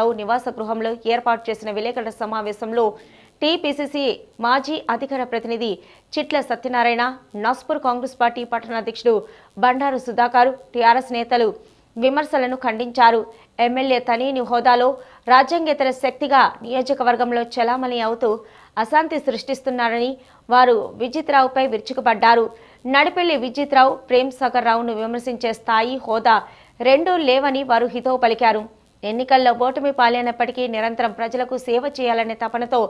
రావు నివాస గృహంలో ఏర్పాటు చేసిన విలేకరుల సమావేశంలో టీపీసీసీ మాజీ అధికార ప్రతినిధి చిట్ల సత్యనారాయణ నస్పూర్ కాంగ్రెస్ పార్టీ పట్టణాధ్యక్షుడు బండారు సుధాకర్ టీఆర్ఎస్ నేతలు విమర్శలను ఖండించారు. ఎమ్మెల్యే తనీని హోదాలో రాజ్యాంగేతర శక్తిగా నియోజకవర్గంలో చలామణి అవుతూ అశాంతి సృష్టిస్తున్నారని వారు విజిత్రావుపై విరుచుకుపడ్డారు. నడిపెళ్ళి విజిత్రావు ప్రేమ్ సాగర్ రావును విమర్శించే స్థాయి హోదా రెండూ లేవని వారు హితవు పలికారు. ఎన్నికల్లో ఓటమి పాలైనప్పటికీ నిరంతరం ప్రజలకు సేవ చేయాలనే తపనతో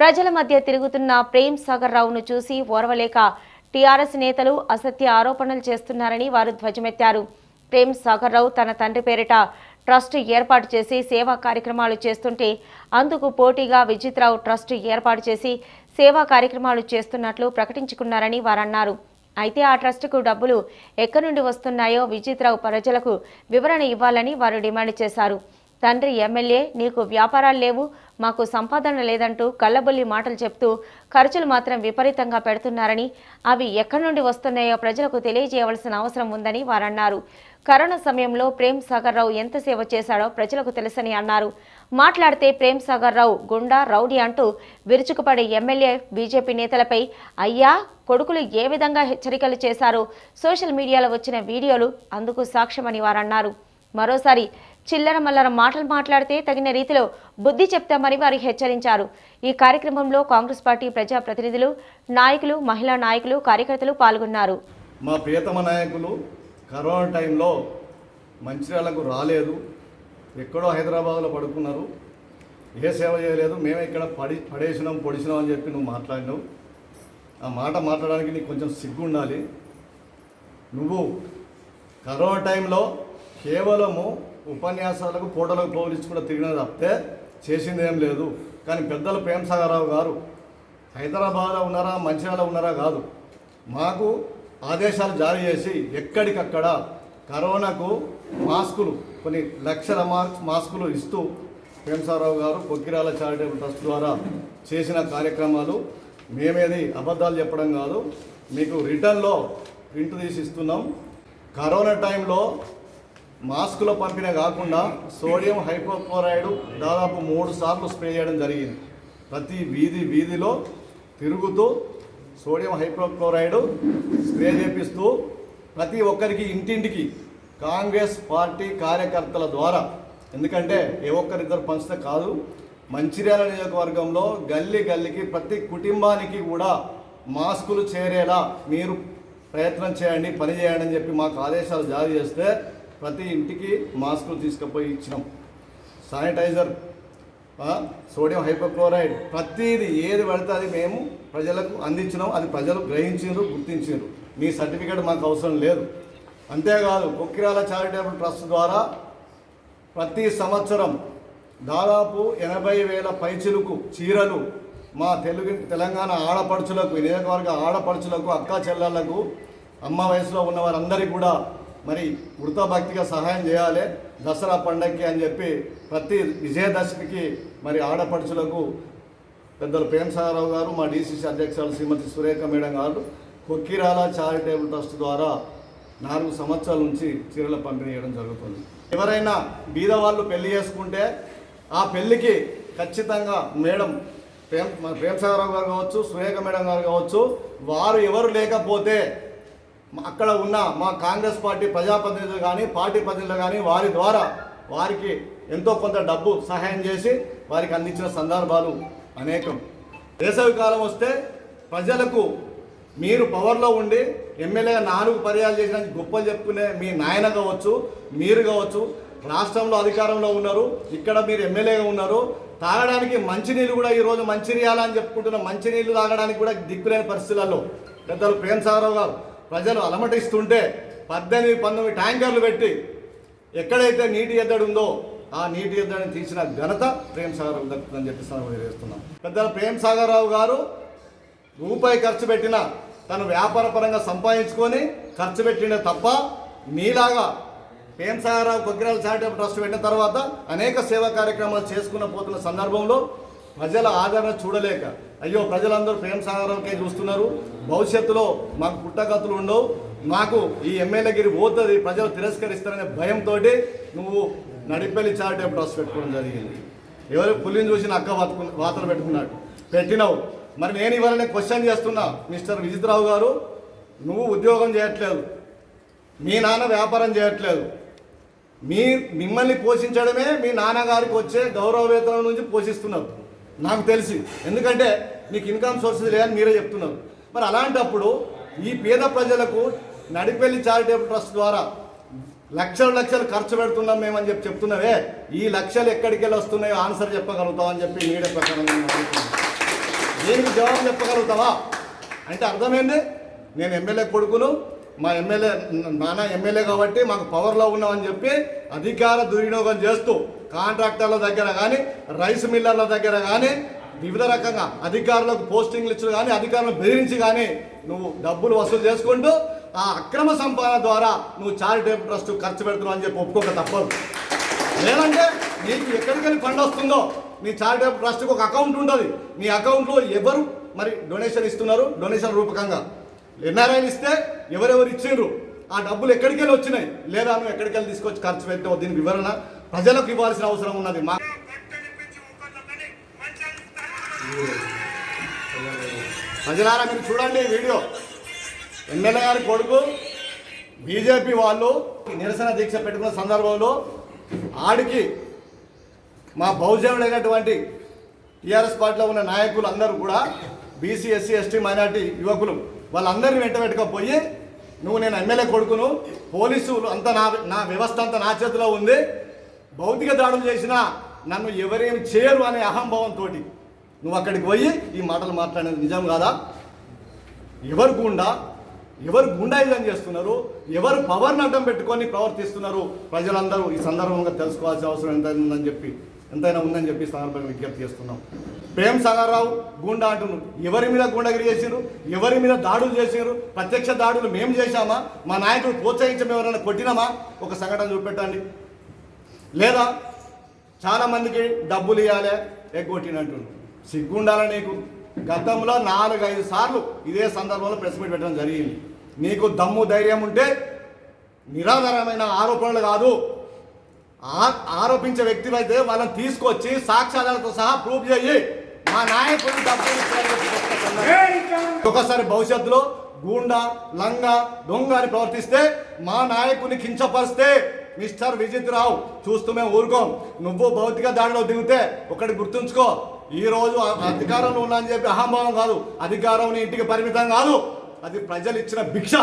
ప్రజల మధ్య తిరుగుతున్న ప్రేమ్ సాగర్ రావును చూసి ఓర్వలేక టీఆర్ఎస్ నేతలు అసత్య ఆరోపణలు చేస్తున్నారని వారు ధ్వజమెత్తారు. ప్రేమ్ సాగర్ రావు తన తండ్రి పేరిట ట్రస్ట్ ఏర్పాటు చేసి సేవా కార్యక్రమాలు చేస్తుంటే అందుకు పోటీగా విజిత్రావు ట్రస్ట్ ఏర్పాటు చేసి సేవా కార్యక్రమాలు చేస్తున్నట్లు ప్రకటించుకున్నారని వారన్నారు. అయితే ఆ ట్రస్టుకు డబ్బులు ఎక్కడి నుండి వస్తున్నాయో విజిత్రావు ప్రజలకు వివరణ ఇవ్వాలని వారు డిమాండ్ చేశారు. తండ్రి ఎమ్మెల్యే నీకు వ్యాపారాలు లేవు మాకు సంపాదన లేదంటూ కళ్ళబొల్లి మాటలు చెప్తూ ఖర్చులు మాత్రం విపరీతంగా పెడుతున్నారని అవి ఎక్కడి నుండి వస్తున్నాయో ప్రజలకు తెలియజేయవలసిన అవసరం ఉందని వారన్నారు. కరోనా సమయంలో ప్రేమ్ సాగర్ రావు ఎంత సేవ చేశాడో ప్రజలకు తెలుసని అన్నారు. మాట్లాడితే ప్రేమ్ సాగర్ రావు గుండా రౌడీ అంటూ విరుచుకుపడే ఎమ్మెల్యే బీజేపీ నేతలపై అయ్యా కొడుకులు ఏ విధంగా హెచ్చరికలు చేశారో? సోషల్ మీడియాలో వచ్చిన వీడియోలు అందుకు సాక్ష్యమని వారన్నారు. మరోసారి చిల్లర మల్లర మాటలు మాట్లాడితే తగిన రీతిలో బుద్ధి చెప్తామని వారు హెచ్చరించారు. ఈ కార్యక్రమంలో కాంగ్రెస్ పార్టీ ప్రజా ప్రతినిధులు నాయకులు మహిళా నాయకులు కార్యకర్తలు పాల్గొన్నారు. మా ప్రియతమ నాయకులు కరోనా టైంలో మంచిర్యాలకు రాలేదు. ఎక్కడో హైదరాబాద్లో పడుకున్నారు. ఏ సేవ చేయలేదు. మేమే ఇక్కడ పడి పడేసినాం పొడిసినాం అని చెప్పి నువ్వు మాట్లాడినావు. ఆ మాట మాట్లాడడానికి నీకు కొంచెం సిగ్గు ఉండాలి నువ్వు కరోనా టైంలో కేవలము ఉపన్యాసాలకు ఫోటోలకు పోలించి కూడా తిరిగినది తప్పితే చేసింది ఏం లేదు. కానీ పెద్దలు ప్రేమసాగరరావు గారు హైదరాబాద్లో ఉన్నారా మంచిర్యాలలో ఉన్నారా కాదు. మాకు ఆదేశాలు జారీ చేసి ఎక్కడికక్కడ కరోనాకు మాస్కులు కొన్ని లక్షల మార్క్స్ మాస్కులు ఇస్తూ ప్రేమసారావు గారు కొక్కిరాల చారిటబుల్ ట్రస్ట్ ద్వారా చేసిన కార్యక్రమాలు. మేమేది అబద్ధాలు చెప్పడం కాదు. మీకు రిటర్న్లో ప్రింట్ తీసి ఇస్తున్నాం. కరోనా టైంలో మాస్కుల పంపిన కాకుండా సోడియం హైపోక్లోరైడ్ దాదాపు మూడు సార్లు స్ప్రే చేయడం జరిగింది. ప్రతి వీధి వీధిలో తిరుగుతూ సోడియం హైపోక్లోరైడ్ స్ప్రే చేపిస్తూ ప్రతి ఒక్కరికి ఇంటింటికి కాంగ్రెస్ పార్టీ కార్యకర్తల ద్వారా ఎందుకంటే ఏ ఒక్కరిద్దరు పంచితే కాదు మంచిర్యాల నియోజకవర్గంలో గల్లీ గల్లీకి ప్రతి కుటుంబానికి కూడా మాస్కులు చేరేలా మీరు ప్రయత్నం చేయండి పని చేయండి అని చెప్పి మాకు ఆదేశాలు జారీ చేస్తే ప్రతి ఇంటికి మాస్కులు తీసుకుపోయి ఇచ్చినాం. శానిటైజర్ సోడియం హైపోక్లోరైడ్ ప్రతిది ఏది పడితే అది మేము ప్రజలకు అందించినాం. అది ప్రజలు గ్రహించారు గుర్తించారు మీ సర్టిఫికేట్ మాకు అవసరం లేదు. అంతేకాదు కొక్కిరాల చారిటబుల్ ట్రస్ట్ ద్వారా ప్రతి సంవత్సరం దాదాపు ఎనభై వేల పైచులకు చీరలు మా తెలుగు తెలంగాణ ఆడపడుచులకు ఈ నియోజకవర్గ ఆడపడుచులకు అక్క చెల్లెళ్ళకు అమ్మ వయసులో ఉన్న వారందరికీ కూడా మరి వృత భక్తిగా సహాయం చేయాలి. దసరా పండగకి అని చెప్పి ప్రతి విజయదశమికి మరి ఆడపడుచులకు పెద్దలు ప్రేమసాగరావు గారు మా డీసీసీ అధ్యక్షులు శ్రీమతి సురేఖ మేడం గారు కొక్కిరాల చారిటబుల్ ట్రస్ట్ ద్వారా నాలుగు సంవత్సరాల నుంచి చీరల పంపిణీ చేయడం జరుగుతుంది. ఎవరైనా బీద వాళ్ళు పెళ్ళి చేసుకుంటే ఆ పెళ్ళికి ఖచ్చితంగా మేడం ప్రేమ్ ప్రేమసాగరావు గారు కావచ్చు సురేఖ మేడం గారు కావచ్చు వారు ఎవరు లేకపోతే అక్కడ ఉన్న మా కాంగ్రెస్ పార్టీ ప్రజాప్రతినిధులు కానీ పార్టీ ప్రతినిధులు కానీ వారి ద్వారా వారికి ఎంతో కొంత డబ్బు సహాయం చేసి వారికి అందించిన సందర్భాలు అనేకం. వేసవి కాలం వస్తే ప్రజలకు మీరు పవర్లో ఉండి ఎమ్మెల్యేగా నాలుగు పర్యాలు చేసిన గొప్పలు చెప్పుకునే మీ నాయన కావచ్చు మీరు కావచ్చు రాష్ట్రంలో అధికారంలో ఉన్నారు ఇక్కడ మీరు ఎమ్మెల్యేగా ఉన్నారు తాగడానికి మంచినీళ్ళు కూడా ఈరోజు మంచిర్యాల చెప్పుకుంటున్న మంచినీళ్ళు తాగడానికి కూడా దిక్కులేని పరిస్థితులలో పెద్దలు ప్రేమ్ సాగరావు గారు ప్రజలు అలమటిస్తుంటే పద్దెనిమిది పంతొమ్మిది ట్యాంకర్లు పెట్టి ఎక్కడైతే నీటి ఎద్దడి ఉందో ఆ నీటి ఎద్దడిని తీసిన ఘనత ప్రేమ్ సాగర్ దక్కుతుందని చెప్పి తెలియజేస్తున్నాం. చేస్తున్నాం ప్రేమ్ సాగర్ రావు గారు రూపాయి ఖర్చు పెట్టిన తను వ్యాపార పరంగా సంపాదించుకొని ఖర్చు పెట్టిన తప్ప మీలాగా ప్రేమ్ సాగర్రావు కొగ్గిరాల చారిటబుల్ ట్రస్ట్ పెట్టిన తర్వాత అనేక సేవా కార్యక్రమాలు చేసుకున్న పోతున్న సందర్భంలో ప్రజల ఆదరణ చూడలేక అయ్యో ప్రజలందరూ ప్రేమ సాగరంకే చూస్తున్నారు. భవిష్యత్తులో మాకు పుట్టగతులు ఉండవు. మాకు ఈ ఎమ్మెల్యేగిరి పోతుంది ప్రజలు తిరస్కరిస్తారనే భయంతో నువ్వు నడిపెల్లి చారిటబుల్ ట్రస్ట్ పెట్టుకోవడం జరిగింది. ఎవరు పులిని చూసి అక్క వాతుకు వాతలు పెట్టుకున్నాడు. పెట్టినావు. మరి నేను ఇవాళ క్వశ్చన్ చేస్తున్నా మిస్టర్ విజిత్రావు గారు. నువ్వు ఉద్యోగం చేయట్లేదు. మీ నాన్న వ్యాపారం చేయట్లేదు. మీ మిమ్మల్ని పోషించడమే మీ నాన్నగారికి వచ్చే గౌరవ వేతనం నుంచి పోషిస్తున్నారు. నాకు తెలిసి. ఎందుకంటే మీకు ఇన్కమ్ సోర్సెస్ లేదని మీరే చెప్తున్నారు. మరి అలాంటప్పుడు ఈ పేద ప్రజలకు నడిపెల్లి చారిటబుల్ ట్రస్ట్ ద్వారా లక్షలు లక్షలు ఖర్చు పెడుతున్నాం మేమని చెప్పి చెప్తున్నావే. ఈ లక్షలు ఎక్కడికి వెళ్ళి వస్తున్నాయో ఆన్సర్ చెప్పగలుగుతావు అని చెప్పి మీడియా ప్రకారం దీనికి జవాబు చెప్పగలుగుతావా? అంటే అర్థమైంది? నేను ఎమ్మెల్యే కొడుకును మా ఎమ్మెల్యే నాన్న ఎమ్మెల్యే కాబట్టి మాకు పవర్లో ఉన్నామని చెప్పి అధికార దుర్వినియోగం చేస్తూ కాంట్రాక్టర్ల దగ్గర కానీ రైస్ మిల్లర్ల దగ్గర కానీ వివిధ రకంగా అధికారులకు పోస్టింగ్లు ఇచ్చిన కానీ అధికారులను బెదిరించి కానీ నువ్వు డబ్బులు వసూలు చేసుకుంటూ ఆ అక్రమ సంపాదన ద్వారా నువ్వు చారిటబుల్ ట్రస్ట్ ఖర్చు పెడుతున్నావు అని చెప్పి ఒప్పుకోక తప్పదు. లేదంటే నీకు ఎక్కడికైనా ఫండ్ వస్తుందో నీ చారిటబుల్ ట్రస్ట్కి ఒక అకౌంట్ ఉంటుంది. నీ అకౌంట్లో ఎవరు మరి డొనేషన్ ఇస్తున్నారు? డొనేషన్ రూపకంగా. ఎన్ఆర్ఐలు ఇస్తే ఎవరెవరు ఇచ్చిండ్రు? ఆ డబ్బులు ఎక్కడికి వెళ్ళి వచ్చినాయి? లేదా నువ్వు ఎక్కడికి వెళ్ళి తీసుకొచ్చి ఖర్చు పెట్టావు? దీని వివరణ ప్రజలకు ఇవ్వాల్సిన అవసరం ఉన్నది. మా ప్రజలారా మీరు చూడండి ఈ వీడియో. ఎమ్మెల్యే గారి కొడుకు బీజేపీ వాళ్ళు నిరసన దీక్ష పెట్టుకున్న సందర్భంలో ఆడికి మా బహుజనుడైనటువంటి టీఆర్ఎస్ పార్టీలో ఉన్న నాయకులు అందరూ కూడా బీసీ ఎస్సీ ఎస్టీ మైనార్టీ యువకులు వాళ్ళందరినీ వెంట పెట్టుకపోయి నువ్వు నేను ఎమ్మెల్యే కొడుకును పోలీసులు అంతా నా నా వ్యవస్థ అంతా నా చేతిలో ఉంది భౌతిక దాడులు చేసినా నన్ను ఎవరేమి చేయరు అనే అహంభావంతో నువ్వు అక్కడికి పోయి ఈ మాటలు మాట్లాడేది నిజం కాదా? ఎవరు గుండా? ఎవరు గుండాయిజం చేస్తున్నారు? ఎవరు పవర్ని అడ్డం పెట్టుకొని ప్రవర్తిస్తున్నారు? ప్రజలందరూ ఈ సందర్భంగా తెలుసుకోవాల్సిన అవసరం ఎంత ఉందని చెప్పి ఎంతైనా ఉందని చెప్పి సందర్భంగా విజ్ఞప్తి చేస్తున్నాం. ప్రేమ్ సాగర్రావు గుండా అంటున్నారు. ఎవరి మీద గుండగిరి చేసిరు ఎవరి మీద దాడులు చేసిరు ప్రత్యక్ష దాడులు మేము చేశామా? మా నాయకులు ప్రోత్సహించడం ఎవరైనా కొట్టినామా? ఒక సంఘటన చూపెట్టండి. లేదా చాలామందికి డబ్బులు ఇవ్వాలి ఎగ్గొట్టినట్టు సిగ్గుండాల నీకు? గతంలో నాలుగైదు సార్లు ఇదే సందర్భంలో ప్రెస్ మీట్ పెట్టడం జరిగింది. నీకు దమ్ము ధైర్యం ఉంటే నిరాధారమైన ఆరోపణలు కాదు. ఆ- ఆరోపించే వ్యక్తులు అయితే వాళ్ళని తీసుకొచ్చి సాక్ష్యాలతో సహా ప్రూఫ్ చేయి. మా నాయకుడు డబ్బులు ఒకసారి భవిష్యత్తులో గూండా లంగా దొంగ అని ప్రవర్తిస్తే మా నాయకుని కించపరిస్తే మిస్టర్ విజిత్ రావు చూస్తూ మేము ఊరుకోం. నువ్వు భౌతిక దాడిలో దిగితే ఒకటి గుర్తుంచుకో. ఈ రోజు అధికారంలో ఉన్నా అని చెప్పి అహంభావం కాదు. అధికారం నీ ఇంటికి పరిమితం కాదు. అది ప్రజలు ఇచ్చిన భిక్ష.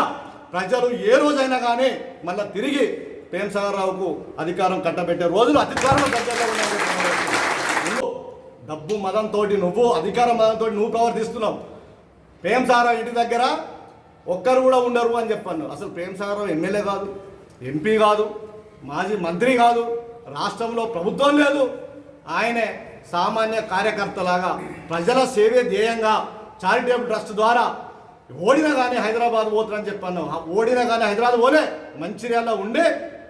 ప్రజలు ఏ రోజైనా కానీ మళ్ళీ తిరిగి ప్రేమసాగర్ రావుకు అధికారం కట్టబెట్టే రోజులు అధికారంలో ప్రజల్లో ఉన్నాయని నువ్వు డబ్బు మదంతో నువ్వు అధికార మదంతో నువ్వు ప్రవర్తిస్తున్నావు. ప్రేమసాగర్ ఇంటి దగ్గర ఒక్కరు కూడా ఉండరు అని చెప్పాను అసలు ప్రేమసాగర్ ఎమ్మెల్యే కాదు ఎంపీ కాదు. మాజీ మంత్రి కాదు రాష్ట్రంలో ప్రభుత్వం లేదు. ఆయనే సామాన్య కార్యకర్తలాగా ప్రజల సేవే ధ్యేయంగా చారిటబుల్ ట్రస్ట్ ద్వారా ఓడినా కానీ హైదరాబాద్ పోతున్నా చెప్పాను ఓడినా కానీ హైదరాబాద్ పోలే మంచిర్యాలలో ఉండే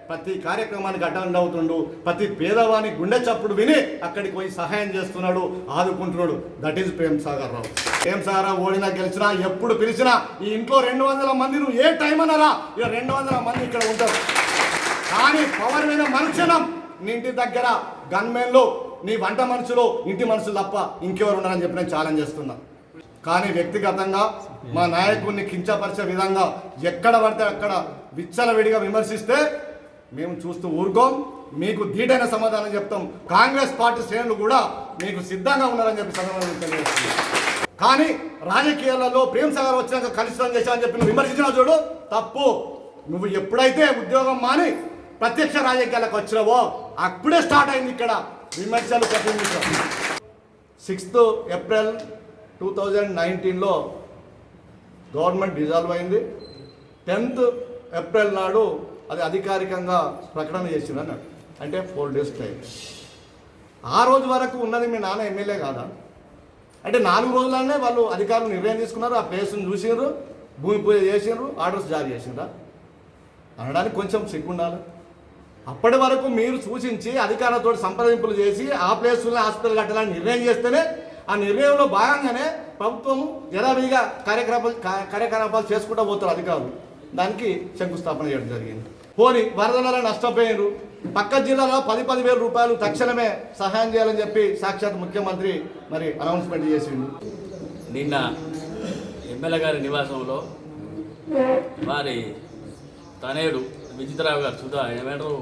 ప్రతి కార్యక్రమానికి అటెండ్ అవుతుండు ప్రతి పేదవాని గుండె చప్పుడు విని అక్కడికి పోయి సహాయం చేస్తున్నాడు ఆదుకుంటున్నాడు. దట్ ఈజ్ ప్రేమ్ సాగర్ రావు ప్రేమ్ సాగర్ రావు ఓడినా గెలిచినా ఎప్పుడు పిలిచినా ఈ ఇంట్లో రెండు వందల మంది నువ్వు ఏ టైం అన్నారా? ఇక రెండు వందల మంది ఇక్కడ ఉంటారు. కానీ పవర్ మీద మనుషులం. నీ ఇంటి దగ్గర గన్మెన్లు నీ వంట మనుషులు ఇంటి మనుషులు తప్ప ఇంకెవరు ఉన్నారని చెప్పి నేను ఛాలెంజ్ చేస్తున్నా. కానీ వ్యక్తిగతంగా మా నాయకుడిని కించపరిచే విధంగా ఎక్కడ పడితే అక్కడ విచ్చలవిడిగా విమర్శిస్తే మేము చూస్తూ ఊరుకోం. మీకు ధీటైన సమాధానం చెప్తాం. కాంగ్రెస్ పార్టీ శ్రేణులు కూడా మీకు సిద్ధంగా ఉన్నారని చెప్పి సందర్భంగా తెలియజేస్తున్నాం. కానీ రాజకీయాలలో ప్రేమ్ సాగర్ వచ్చినాక కలుషితం చేశామని చెప్పి నువ్వు విమర్శించిన చూడు. తప్పు. నువ్వు ఎప్పుడైతే ఉద్యోగం మాని ప్రత్యక్ష రాజకీయాలకు వచ్చినావో అప్పుడే స్టార్ట్ అయింది ఇక్కడ విమర్శలు ప్రతినిధించడం సిక్స్త్ ఏప్రిల్ టూ థౌజండ్ నైన్టీన్లో గవర్నమెంట్ డిజాల్వ్ అయింది. టెన్త్ ఏప్రిల్ నాడు అది అధికారికంగా ప్రకటన చేసింది అన్నాడు. అంటే ఫోర్ డేస్ టైం. ఆ రోజు వరకు ఉన్నది మీ నాన్న ఎమ్మెల్యే కాదా? అంటే నాలుగు రోజులనే వాళ్ళు అధికారులు నిర్ణయం తీసుకున్నారు ఆ ప్లేస్ని చూసినారు భూమి పూజ చేసినారు ఆర్డర్స్ జారీ చేసినారా అనడానికి కొంచెం సిగ్గుండాలి. అప్పటి వరకు మీరు సూచించి అధికారులతో సంప్రదింపులు చేసి ఆ ప్లేస్లో హాస్పిటల్ కట్టాలని నిర్ణయం చేస్తేనే ఆ నిర్ణయంలో భాగంగానే ప్రభుత్వం యథావిధిగా కార్యకలాపాలు కార్యకలాపాలు చేసుకుంటూ పోతారు అధికారులు. దానికి శంకుస్థాపన చేయడం జరిగింది. పోని వరదలలో నష్టపోయారు పక్క జిల్లాలో పది పదివేల రూపాయలు తక్షణమే సహాయం చేయాలని చెప్పి సాక్షాత్ ముఖ్యమంత్రి మరి అనౌన్స్మెంట్ చేసిండు. నిన్న ఎమ్మెల్యే గారి నివాసంలో వారి తనేడు విజితరావు గారు సుధా ఏమంటారు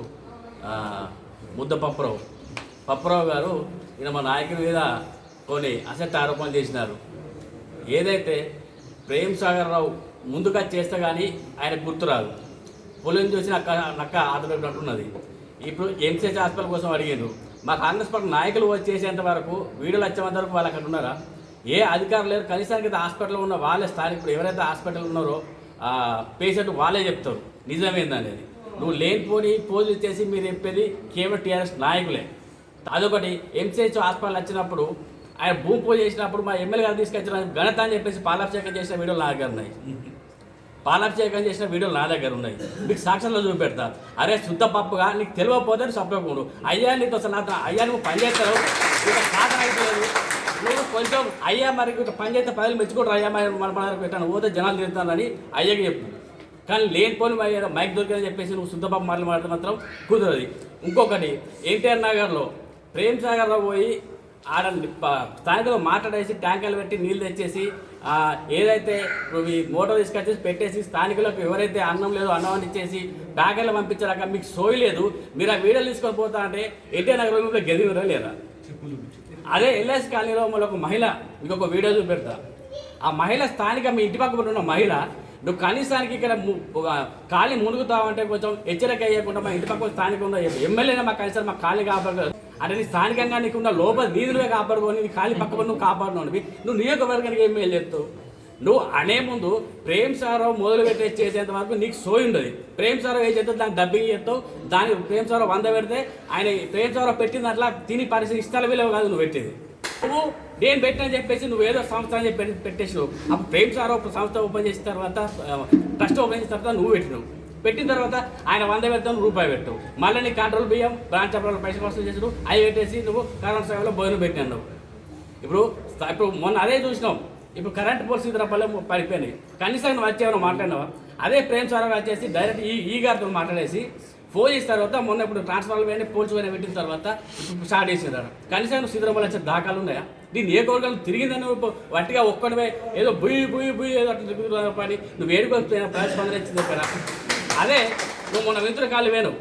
ముద్ద పప్పరావు. పప్పరావు గారు ఈయన మా నాయకుడి మీద కొన్ని అసెట్ ఆరోపణలు చేసినారు. ఏదైతే ప్రేమ్ సాగర్ రావు ముందుగా చేస్తే కానీ ఆయన గుర్తురాదు పొలం చూసి నక్క నక్క ఆటలున్నట్టున్నది ఇప్పుడు ఎంసీహెచ్ హాస్పిటల్ కోసం అడిగారు మా కాంగ్రెస్ పార్టీ నాయకులు వచ్చేసేంత వరకు వీడియోలు వచ్చేంత వరకు వాళ్ళు అక్కడ ఉన్నారా? ఏ అధికారులు లేరు కనీసానికి హాస్పిటల్ హాస్పిటల్లో ఉన్న వాళ్ళే స్థానికులు. ఎవరైతే హాస్పిటల్ ఉన్నారో పేషెంట్ వాళ్ళే చెప్తారు. నిజమేందనేది. నువ్వు లేనిపోని పోజులు చేసి మీరు చెప్పేది కేవలం టీఆర్ఎస్ నాయకులే. అదొకటి ఎంసీహెచ్ హాస్పిటల్ వచ్చినప్పుడు ఆయన భూమి పూజ చేసినప్పుడు మా ఎమ్మెల్యే గారు తీసుకొచ్చిన ఘనత అని చెప్పేసి పాలాభిషేకం చేసిన వీడియోలు నా దగ్గర ఉన్నాయి. పాలాభిషేకం చేసిన వీడియోలు నా దగ్గర ఉన్నాయి. మీకు సాక్షాత్లో చూపెడతా. అరే శుద్ధ పప్పుగా నీకు తెలియకపోతే సప్లకుండా అయ్యా నీతో అసలు నాతో అయ్యా నువ్వు పని చేస్తావు. ఇంకా సాధన అయిపోలేదు. నువ్వు కొంచెం అయ్యా మరి పని చేస్తే పదవి మెచ్చుకుంటారు అయ్యా మరి మన పని పెట్టాను పోతే జనాలు తిరుగుతానని అయ్యకి చెప్పు. కానీ లేనిపోని మైక్ దొరికిందని చెప్పేసి నువ్వు సుందబాబు మాటలు మాట్లాడితే మాత్రం కుదరదు. ఇంకొకటి ఎన్టీఆర్ నగర్లో ప్రేమ్ సాగర్లో పోయి ఆడ ప- స్థానికులు మాట్లాడేసి ట్యాంకర్లు పెట్టి నీళ్ళు తెచ్చేసి ఏదైతే ఇప్పుడు ఈ మోటార్ తీసుకొచ్చేసి పెట్టేసి స్థానికులకు ఎవరైతే అన్నం లేదో అన్నం అని ఇచ్చేసి బ్యాగర్లు పంపించాక మీకు సోయి లేదు మీరు ఆ వీడియోలు తీసుకొని పోతా అంటే ఎన్టీఆర్ నగర్ గెలివిరా లేదా? అదే ఎల్ఐసి కాలనీలో మళ్ళీ ఒక మహిళ ఇంకొక వీడియో చూపెడతా. ఆ మహిళ స్థానిక మీ ఇంటి పక్కన ఉన్న మహిళ నువ్వు కనీసానికి ఇక్కడ ము- ఖాళీ మునుగుతావంటే కొంచెం హెచ్చరిక అయ్యకుండా మా ఇంటి పక్కన స్థానికంగా ఎమ్మెల్యేనా ఎమ్మెల్యేనే మాకు కనీసం మా ఖాళీ కాపాడు అంటే నీ స్థానికంగా నీకున్న లోపల నీధులుగా కాపాడుకొని నీ ఖాళీ పక్క నువ్వు కాపాడునవి నువ్వు నియోజకవర్గానికి ఏం చెప్తావు నువ్వు అనే ముందు ప్రేమ్ సారావు మొదలు పెట్టే చేసేంత వరకు నీకు సోయి ఉండదు. ప్రేమ్ సారావు ఏం చేస్తావు దానికి డబ్బింగ్ చేస్తావు. దానికి ప్రేమ్ సారావు వంద పెడితే ఆయన ప్రేమ్ సారావు పెట్టిన దాంట్లో తిని పరిస్థితి ఇష్టాల విలువ కాదు నువ్వు పెట్టేది. నువ్వు నేను పెట్టిన చెప్పేసి నువ్వు ఏదో సంస్థ అని చెప్పి పెట్టేసినావు. అప్పుడు ప్రేమ్ సార్ ఒక సంస్థ ఓపెన్ చేసిన తర్వాత ట్రస్ట్ ఓపెన్ చేసిన తర్వాత నువ్వు పెట్టినావు. పెట్టిన తర్వాత ఆయన వంద పెడతాను రూపాయి పెట్టావు. మళ్ళీ నీ కంట్రోల్ బియ్యం బ్రాంచ్ అప్పుడు పైసలు వసూలు చేసి అవి పెట్టేసి నువ్వు కరెంట్ సేవలో భోజనం పెట్టినావు ఇప్పుడు ఇప్పుడు మొన్న అదే చూసినాం. ఇప్పుడు కరెంట్ పోల్స్ ఇతర పల్లె పడిపోయినాయి. కనీసం నువ్వు వచ్చేవన్నా మాట్లాడినావా? అదే ప్రేమ్ సార్ వచ్చేసి డైరెక్ట్ ఈ ఈ గారితో మాట్లాడేసి ఫోన్ చేసిన తర్వాత మొన్న ఇప్పుడు ట్రాన్స్ఫార్మర్ పోయినా పోల్స్ పోయినా పెట్టిన తర్వాత స్టార్ట్ చేసినారు కనీసం నువ్వు వచ్చే దాఖలు ఉన్నాయా? దీన్ని ఏ కోరికలు తిరిగిందని వట్టిగా ఒక్కడమే ఏదో బుయ్యి బుయ్యి బుయ్యి ఏదో అట్లా తిరుగుతున్నావు పని. నువ్వు ఏడుకొచ్చిపోయిన ప్రతిస్పందన ఇచ్చింది ఇక్కడ అదే నువ్వు మొన్న మిత్రులు కాళ్ళు వేను.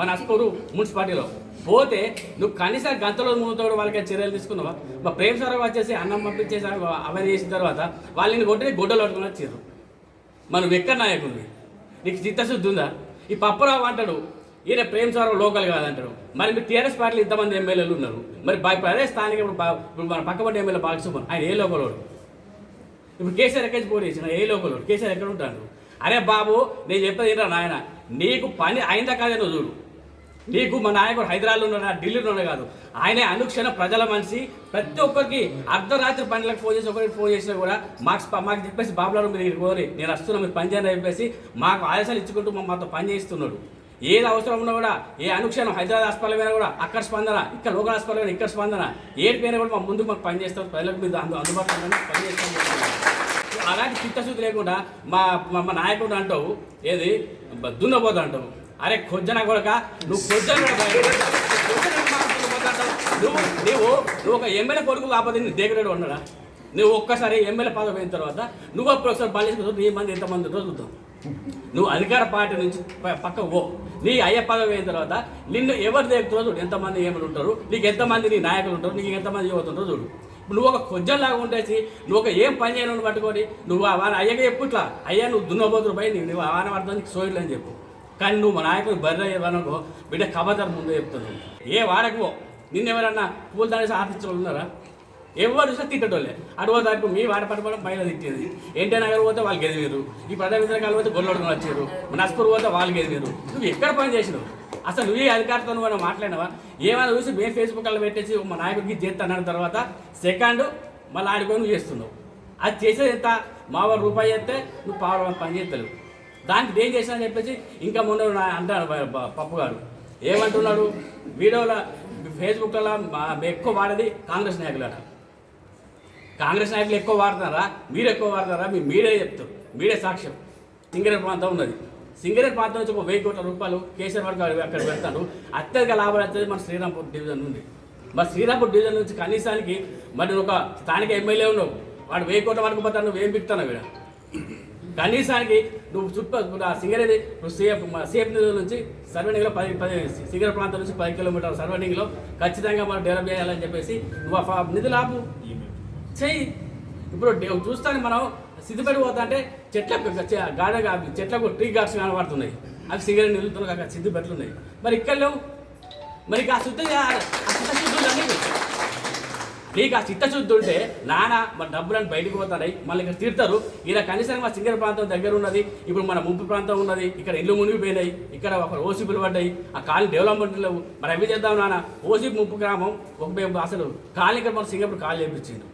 మన అస్పూరు మున్సిపాలిటీలో. పోతే నువ్వు కనీసం గంతలో మూతోడు వాళ్ళకి చర్యలు తీసుకున్నావా? మా ప్రేమ సార్ వచ్చేసి అన్నం పంపించేసి అవన్నీ చేసిన తర్వాత వాళ్ళని కొట్టి గొడ్డలు పట్టుకుని వచ్చారు. మనం ఎక్కడ నాయకుడివి నీకు చిత్తశుద్ధి ఉందా? ఈ పప్పురావు అంటాడు ఈయన ప్రేమ్ సారావు లోకల్ కాదంటారు. మరి మీరు టీఆర్ఎస్ పార్టీలో ఇంతమంది ఎమ్మెల్యేలు ఉన్నారు. మరి అదే స్థానిక ఇప్పుడు బా- ఇప్పుడు మన పక్కపడి ఎమ్మెల్యే బాలసుమన్ ఆయన ఏ లోకలోడు? ఇప్పుడు కేసీఆర్ ఎక్కడి పోటీ చేసిన? ఏ లోకలోడు? కేసీఆర్ ఎక్కడ ఉంటాడు? అరే బాబు నేను చెప్పేది ఏంటో నాయన? నీకు పని అయిందా కాదే నువ్వు చూడు. నీకు మా నాయకుడు హైదరాబాద్లో ఉన్నాడా ఢిల్లీలో ఉన్నాడు కాదు. ఆయనే అనుక్షణ ప్రజల మనిషి. ప్రతి ఒక్కరికి అర్ధరాత్రి పనులకు ఫోన్ చేసి ఒకరికి ఫోన్ చేసినా కూడా మాకు మాకు చెప్పేసి బాబులారు మీరు కోరి నేను వస్తున్నా మీరు పని చేయండి చెప్పేసి మాకు ఆదేశాలు ఇచ్చుకుంటూ మా- మాతో పని చేస్తున్నాడు ఏది అవసరం ఉన్నా కూడా ఏ అనుక్షణం హైదరాబాద్ హాస్పిటల్ మీద కూడా అక్కడ స్పందన ఇక్కడ లోకల్ హాస్పిటల్ మీద ఇక్కడ స్పందన. ఏడు పేరు కూడా మా ముందు మాకు పనిచేస్తాం ప్రజలకు మీరు అందు అందుబాటులో పనిచేస్తాం పని చేస్తాం అలాంటి చిత్తశుద్ధి లేకుండా మా మా నాయకుడు అంటావు ఏది? బ- అంటావు. అరే కొజ్జన కొడక నువ్వు కొజ్జన నువ్వు నువ్వు నువ్వు ఒక ఎమ్మెల్యే కొడుకు కాకపోతే నీ దగ్గర ఉండడా నువ్వు ఒక్కసారి ఎమ్మెల్యే పదవి అయిన తర్వాత నువ్వు అప్పుడు ఒకసారి బాలేసుకుంటావు నీ మంది ఎంతమంది రోజు చూద్దాం. నువ్వు అధికార పార్టీ నుంచి ప- పక్కకు పో. నీ అయ్య పదవి తర్వాత నిన్ను ఎవరు దేకుతారో చూడు. ఎంతమంది ఏమైనా ఉంటారు? నీకు ఎంతమంది నీ నాయకులు ఉంటారు? నీకు ఎంతమంది యువత ఉంటారో చూడు. నువ్వు ఒక కొజ్జంలాగా ఉండేసి నువ్వు ఒక ఏం పని చేయను పట్టుకొని నువ్వు ఆ వాన అయ్యగా చెప్పు ఇట్లా. అయ్యా నువ్వు దున్నబోతులు పోయి నువ్వు నువ్వు ఆన పడతానికి నీకు సోయిలు అని చెప్పు. కానీ నువ్వు మా నాయకుడు బర్రె అయ్యేవనుకో బిడ్డ కబదర్ ముందు చెప్తున్నావు ఏ వాడకు నిన్నెవరన్నా పూలు దాని ఆఫీస్ ఉన్నారా? ఎవరు చూస్తే తిట్టటోళ్ళే. అడుగు దానికి మీ వాడ పడిపోవడం పైన తిట్టేది. ఎన్టీఆర్ నగర్ పోతే వాళ్ళు గెదివారు ఈ ప్రజా పోతే గొల్లడుకుని వచ్చారు. నస్పూర్ పోతే వాళ్ళు గెదివారు నువ్వు ఎక్కడ పని చేసినావు? అసలు నువ్వే అధికారితో నువ్వు మాట్లాడినావా? ఏమైనా చూసి మేము ఫేస్బుక్లో పెట్టేసి మా నాయకుడికి చేస్తానన్న తర్వాత సెకండ్ మళ్ళీ ఆడిపోయి నువ్వు చేస్తున్నావు. అది చేసేది ఎంత? మా వారు రూపాయి చేస్తే నువ్వు పావు పని చేస్తలేవు. దానికి ఏం చేసినా అని చెప్పేసి ఇంకా ముందు నా- అంటాడు పప్పు గారు ఏమంటున్నాడు? వీడియోలో ఫేస్బుక్లో మా- ఎక్కువ వాడేది కాంగ్రెస్ నాయకులట. కాంగ్రెస్ నాయకులు ఎక్కువ వాడతారా మీరు ఎక్కువ వాడతారా మీ మీడియా చెప్తారు మీడియా సాక్ష్యం. సింగరేట్ ప్రాంతం ఉన్నది. సింగరేట్ ప్రాంతం నుంచి ఒక వెయ్యి కోట్ల రూపాయలు కేసీఆర్ వరకు అక్కడ పెడతాడు అత్యధిక లాభాలు వచ్చేది మన శ్రీరాంపూర్ డివిజన్ ఉంది మరి శ్రీరాంపూర్ డివిజన్ నుంచి కనీసానికి మరి ఒక స్థానిక ఎమ్మెల్యే ఉన్నావు. వాడు వెయ్యి కోట్ల వరకు పోతాను ఏం పిక్తావు వీడ కనీసానికి నువ్వు చుట్టూ ఆ సింగరేణి నువ్వు సేఫ్ సేఫ్ నిధుల నుంచి సర్వెనింగ్లో పది పది సింగర ప్రాంతం నుంచి పది కిలోమీటర్ల సర్వెనింగ్లో ఖచ్చితంగా మనం డెవలప్ చేయాలని చెప్పేసి నువ్వు నిధులు ఆపు. చెయ్యి. ఇప్పుడు చూస్తాను మనం సిద్ధిపేట పోతా అంటే చెట్లకు గాడ చెట్లకు ట్రీ గార్డ్స్ కనబడుతున్నాయి. అవి సిగరెట్ నిలుతున్నాయి కాక సిద్ధిపేటలు ఉన్నాయి మరి ఇక్కడ లేవు. మరి ఆ శుద్ధి ఆ చిత్తశుద్ధి నీకు ఆ చిత్తశుద్ధి ఉంటే నాన్న మన డబ్బులను బయటకు పోతాయి మళ్ళీ ఇక్కడ తిడతారు ఇలా కనీసం మా సింగర్ ప్రాంతం దగ్గర ఉన్నది. ఇప్పుడు మన ముంపు ప్రాంతం ఉన్నది. ఇక్కడ ఇల్లు మునిగిపోయినాయి. ఇక్కడ ఒక ఓసీపీలు పడ్డాయి. ఆ కాలనీ డెవలప్మెంట్ లేవు. మరి అవి చేద్దాం నాన్న. ఓసీపీ ముంపు గ్రామం ఒక అసలు కాలనీ ఇక్కడ మన సింగపూర్ కాలనీ చేపించింది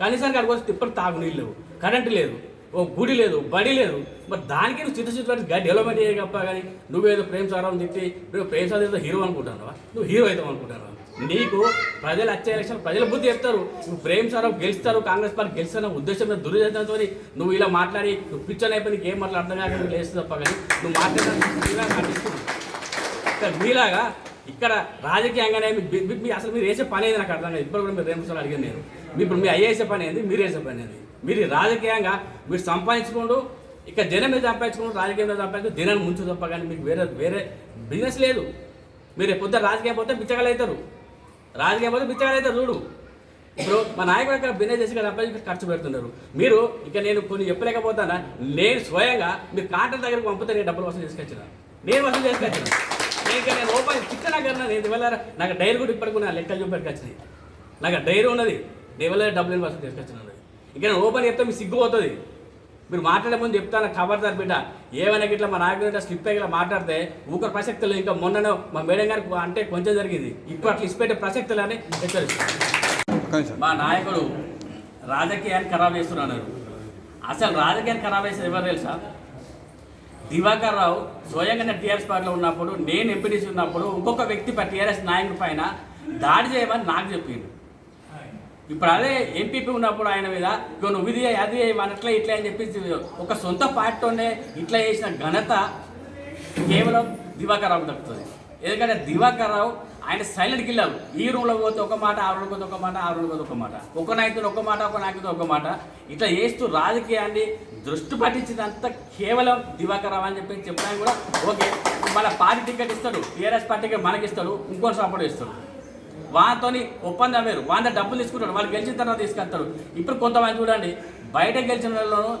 కనీసానికి అక్కడికి వచ్చి తిప్పటి తాగు నీళ్ళు లేవు. కరెంటు లేదు. ఓ గుడి లేదు బడి లేదు. మరి దానికి నువ్వు చిత్తశుద్ధి డెవలప్మెంట్ చేయ తప్ప కానీ నువ్వేదో ప్రేమ సారం తిట్టి నువ్వు ప్రేమ సారం ఏదో హీరో అనుకుంటున్నావా? నువ్వు హీరో అవుతావు అనుకుంటున్నావా? నీకు ప్రజలు వచ్చే ఎలక్షన్ ప్రజల బుద్ధి చెప్తారు. నువ్వు ప్రేమ సారం గెలుస్తారు కాంగ్రెస్ పార్టీ గెలుస్తున్న ఉద్దేశం మీద దుర్యోధనతో నువ్వు ఇలా మాట్లాడి నువ్వు పిచ్చర్ అయిపోయి నీకు ఏం మాట్లాడి అర్థం కాక లేదు లేస్తుంది తప్ప కానీ నువ్వు మాట్లాడాలి మీలాగా ఇక్కడ రాజకీయంగానే మీ- అసలు మీరు వేసే పని అయితే నాకు అర్థం కాదు ఇప్పుడు కూడా మీరు రెండు సార్లు అడిగాను నేను. ఇప్పుడు మీ అయ్యేసే పని ఏంది? మీరు వేసే పని ఏంది? మీరు రాజకీయంగా మీరు సంపాదించుకోండు ఇక్కడ జనం మీద సంపాదించుకోండి రాజకీయం మీద సంపాదించుకుని జనాన్ని ముంచు తప్ప కానీ మీకు వేరే వేరే బిజినెస్ లేదు. మీరు పొద్దున రాజకీయం పోతే బిచ్చగలవుతారు రాజకీయం పోతే బిచ్చగలవుతారు చూడు. ఇప్పుడు మా నాయకుడు ఇక్కడ బిజినెస్ చేసి ఇక్కడ సంపాదించి ఖర్చు పెడుతున్నారు. మీరు ఇక నేను కొన్ని చెప్పలేకపోతానా? నేను స్వయంగా మీరు కాంట్రాక్ట్ దగ్గరకు పంపితే నేను డబ్బులు వసూలు చేసుకొచ్చిన. నేను వసూలు చేసుకొచ్చిన. నేను ఇక నేను రూపాయలు చిక్క నాకు నేను వెళ్ళారా? నాకు డైరీ కూడా ఇప్పటికి నా లెక్కలు చూపెట్టుకొచ్చినాయి. నాకు డైరీ ఉన్నది. ఇవాళ డబ్బులు నేను వసూలు చేసుకొచ్చిన ఇక నేను ఓపెన్ చెప్తే మీకు సిగ్గుపోతుంది. మీరు మాట్లాడే ముందు చెప్తాను ఖబర్దార్ బిడ్డ. ఏమైనా ఇట్లా మా నాయకుడు ఇట్లా స్లిప్ అయ్యి మాట్లాడితే ఊకర్ ప్రసక్తి లేదు. ఇంకా మొన్న మా మేడం గారికి అంటే కొంచెం జరిగింది. ఇప్పుడు అట్లా ఇచ్చిపెట్టే ప్రసక్తి లేని హెచ్చరిస్తాను మా నాయకుడు రాజకీయాన్ని ఖరాబ్ చేస్తున్నారు అసలు రాజకీయాన్ని ఖరాబ్ చేసేది ఎవరు తెలుసా? దివాకర్ రావు స్వయంగా టీఆర్ఎస్ పార్టీలో ఉన్నప్పుడు నేను ఎంపీటీసీ ఉన్నప్పుడు ఇంకొక వ్యక్తి టీఆర్ఎస్ నాయకుడి పైన దాడి చేయమని నాకు చెప్పిండు. ఇప్పుడు అదే ఎంపీపీ ఉన్నప్పుడు ఆయన మీద ఇగో నువ్వు ఇది అది మనట్లే మన ఇట్లా ఇట్లా అని చెప్పేసి ఒక సొంత పార్టీతోనే ఇట్లా చేసిన ఘనత కేవలం దివాకర్ రావు దక్కుతుంది. ఎందుకంటే దివాకర్ రావు ఆయన సైలెంట్ కిల్లరు ఈ రూమ్లో పోతే ఒక మాట ఆ రూమ్ పోతే ఒక మాట ఆ రూమ్ పోతే ఒక మాట. ఒక నాయకుడు ఒక మాట ఒక నాయకుడు ఒక మాట. ఇట్లా చేస్తూ రాజకీయాన్ని దృష్టి పట్టించిందంతా కేవలం దివాకర్ రావు అని చెప్పి చెప్పడానికి కూడా ఓకే మన పార్టీ టికెట్ ఇస్తాడు టీఆర్ఎస్ పార్టీకి మనకి ఇస్తాడు ఇంకోటి సపోర్ట్ ఇస్తాడు వానితోని ఒప్పందం వేరు. వాళ్ళ డబ్బులు తీసుకుంటాడు. వాళ్ళు గెలిచిన తర్వాత తీసుకెళ్తాడు. ఇప్పుడు కొంతమంది చూడండి బయట గెలిచిన వాళ్ళను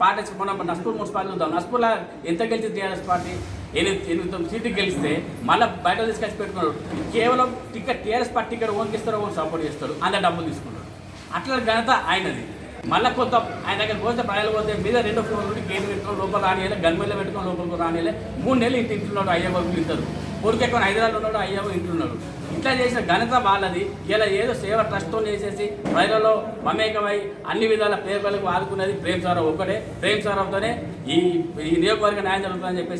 పార్టీ మనం నస్పూర్ మున్సిపాలిటీ చూద్దాం నస్పూర్లో ఎంత గెలిచింది టీఆర్ఎస్ పార్టీ? ఎనిమిది ఎనిమిది తొమ్మిది సీట్లు గెలిస్తే మళ్ళీ బయట తీసుకొచ్చి పెట్టుకున్నాడు. కేవలం టికెట్ టీఆర్ఎస్ పార్టీ టికెట్ ఓన్కి ఇస్తారో ఓన్ సపోర్ట్ చేస్తాడు అంత డబ్బులు తీసుకుంటాడు అట్లా ఘనత ఆయనది. మళ్ళీ కొంత ఆయన దగ్గర పోతే ప్రజలు పోతే మీద రెండో ఫ్లోర్ నుండి గేట్ పెట్టుకొని లోపల రానియలే గన్మెల్లో పెట్టుకొని లోపలికి రానియలే. మూడు నెలలు ఇంటి ఇంట్లో అయ్యే వరకు ఇంటారు. ఊరికి ఎక్కువ హైదరాబాద్ ఉన్నాడు అయ్యే ఇంటున్నాడు ఇట్లా చేసిన ఘనత వాళ్ళది. ఇలా ఏదో సేవ ట్రస్ట్తో చేసేసి ప్రజలలో మమేకమై అన్ని విధాల పేర్లకు ఆదుకున్నది ప్రేమ్ సారావు ఒక్కడే. ప్రేమ్ సారావుతోనే ఈ ఈ నియోజకవర్గ న్యాయం జరుగుతుందని చెప్పేసి